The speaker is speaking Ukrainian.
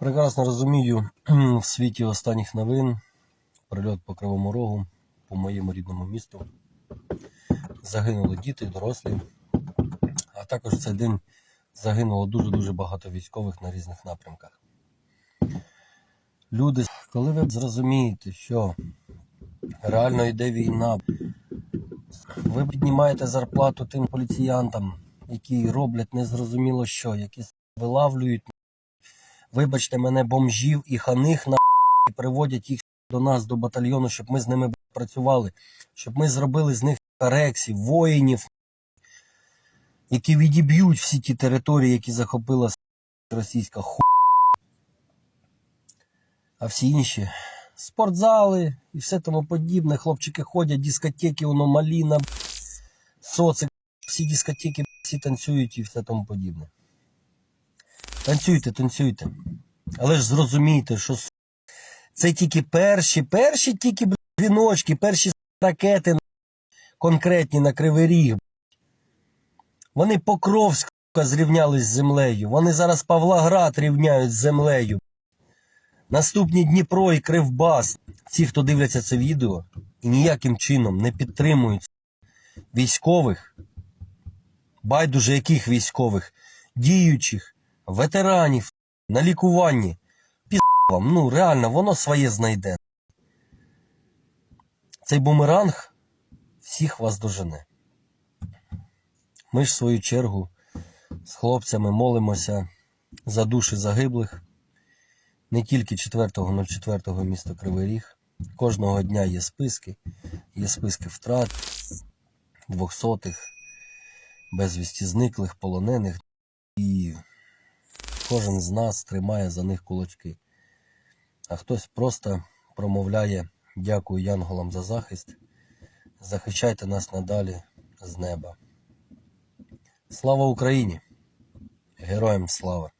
Прекрасно розумію в світі останніх новин прильот по Кривому Рогу, по моєму рідному місту. Загинули діти, дорослі. А також в цей день загинуло дуже-дуже багато військових на різних напрямках. Люди, коли ви зрозумієте, що реально йде війна, ви піднімаєте зарплату тим поліціянтам, які роблять незрозуміло що, які вилавлюють вибачте мене, бомжів і ханих на і приводять їх до нас, до батальйону, щоб ми з ними працювали, щоб ми зробили з них рексів, воїнів, які відіб'ють всі ті території, які захопила російська ху. А всі інші спортзали і все тому подібне. Хлопчики ходять, дискотеки, воно маліна, социк, всі дискотеки, всі танцюють і все тому подібне. Танцюйте, танцюйте. Але ж зрозумійте, що це тільки перші, перші тільки бля, дзвіночки, перші ракети конкретні на Кривий Ріг. Вони Покровськ зрівнялись з землею. Вони зараз Павлоград рівняють з землею. Наступні Дніпро і Кривбас. Ті, хто дивляться це відео і ніяким чином не підтримують військових, байдуже яких військових, діючих, ветеранів на лікуванні. Вам, ну реально, воно своє знайде. Цей бумеранг всіх вас дожене. Ми ж в свою чергу з хлопцями молимося за душі загиблих. Не тільки 4.04 міста Кривий Ріг. Кожного дня є списки, є списки втрат, двохсотих, безвісті зниклих, полонених. Кожен з нас тримає за них кулачки. А хтось просто промовляє дякую янголам за захист. Захищайте нас надалі з неба. Слава Україні! Героям слава!